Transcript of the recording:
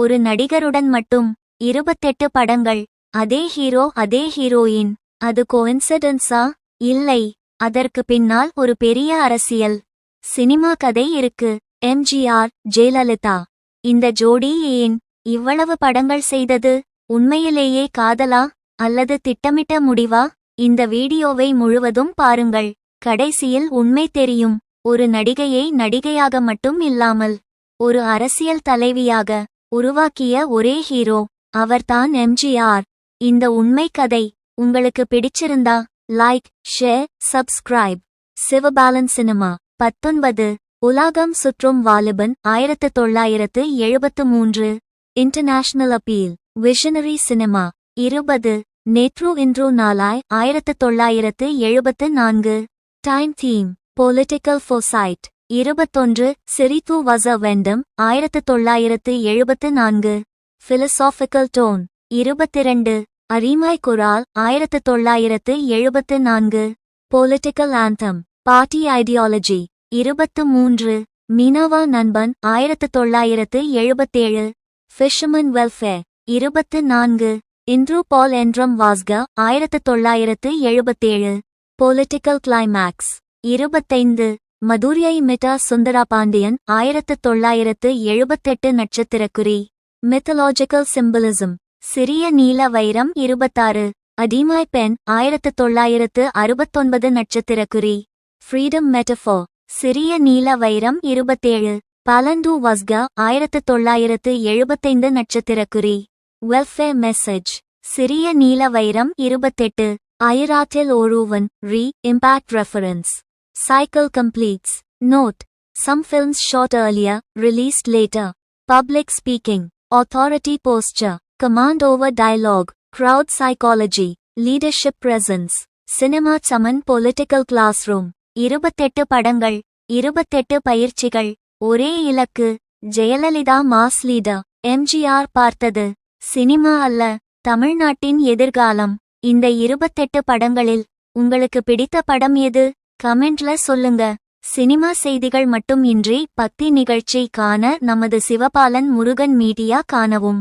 ஒரு நடிகருடன் மட்டும் இருபத்தெட்டு படங்கள். அதே ஹீரோ அதே ஹீரோயின். அது கோயின்சிடன்ஸா? இல்லை. அதற்கு பின்னால் ஒரு பெரிய அரசியல். சினிமா கதை இருக்கு. எம்ஜிஆர் ஜெயலலிதா. இந்த ஜோடி ஏன் இவ்வளவு படங்கள் செய்தது உண்மையிலேயே காதலா? அல்லது திட்டமிட்ட முடிவா? இந்த வீடியோவை முழுவதும் பாருங்கள். கடைசியில் உண்மை தெரியும். ஒரு நடிகையை நடிகையாக மட்டும் இல்லாமல் ஒரு அரசியல் தலைவியாக உருவாக்கிய ஒரே ஹீரோ அவர்தான் எம்ஜிஆர். இந்த உண்மை கதை உங்களுக்கு பிடிச்சிருந்தா like share subscribe. Sivabalan cinema பத்தொன்பது உலகம் சுற்றும் வாலிபன் ஆயிரத்து தொள்ளாயிரத்து எழுபத்து மூன்று. இன்டர்நேஷனல் அப்பீல் விஷனரி சினிமா இருபது நேத்ரு இன்று நாளாய் ஆயிரத்து தொள்ளாயிரத்து எழுபத்து நான்கு. டைம் தீம் பொலிட்டிக்கல் ஃபோசைட் இருபத்தொன்று சிரித்து வச வெண்டம் ஆயிரத்து தொள்ளாயிரத்து எழுபத்து நான்கு. பிலசாபிக்கல் டோன் இருபத்திரண்டு அரிமாய் குரால் ஆயிரத்து தொள்ளாயிரத்து எழுபத்து நான்கு. பொலிட்டிக்கல் ஆந்தம் பார்ட்டி ஐடியாலஜி இருபத்து மூன்று மீனவா நண்பன் ஆயிரத்து தொள்ளாயிரத்து எழுபத்தேழு. ஃபிஷர்மன் வெல்ஃபேர் இருபத்து நான்கு இன்ட்ரூ பால் என்றம் வாஸ்க ஆயிரத்து தொள்ளாயிரத்து எழுபத்தேழு. பொலிட்டிக்கல் கிளைமேக்ஸ் இருபத்தைந்து மதுரியை மிட்டா சுந்தரா பாண்டியன் ஆயிரத்து தொள்ளாயிரத்து எழுபத்தெட்டு நட்சத்திரக்குறி. மித்தலாஜிக்கல் சிம்பிளிசம் சிறிய நீல வைரம் இருபத்தாறு. அடிமாய் பெண் ஆயிரத்து தொள்ளாயிரத்து அறுபத்தொன்பது நட்சத்திரக்குறி. ஃப்ரீடம் மெட்டஃபோ சிறிய நீல வைரம் இருபத்தேழு. பலந்து வஸ்கா ஆயிரத்து தொள்ளாயிரத்து எழுபத்தைந்து நட்சத்திரக்குறி. வெல்ஃபேர் மெசேஜ் சிறிய நீல வைரம் இருபத்தெட்டு. அயராட்டில் ஓரூவன் re impact reference cycle completes note some films short earlier released later. Public speaking. Authority posture. Command over dialogue. Crowd psychology. Leadership presence. Cinema சமன் political classroom. இருபத்தெட்டு படங்கள். இருபத்தெட்டு பயிற்சிகள். ஒரே இலக்கு. ஜெயலலிதா மாஸ் லீடர் எம்ஜிஆர் பார்த்தது. சினிமா அல்ல. தமிழ்நாட்டின் எதிர்காலம். இந்த இருபத்தெட்டு படங்களில் உங்களுக்கு பிடித்த படம் எது? கமெண்ட்ல சொல்லுங்க. சினிமா செய்திகள் மட்டும் இன்றி பக்தி நிகழ்ச்சி காண நமது சிவபாலன் முருகன் மீடியா காணவும்.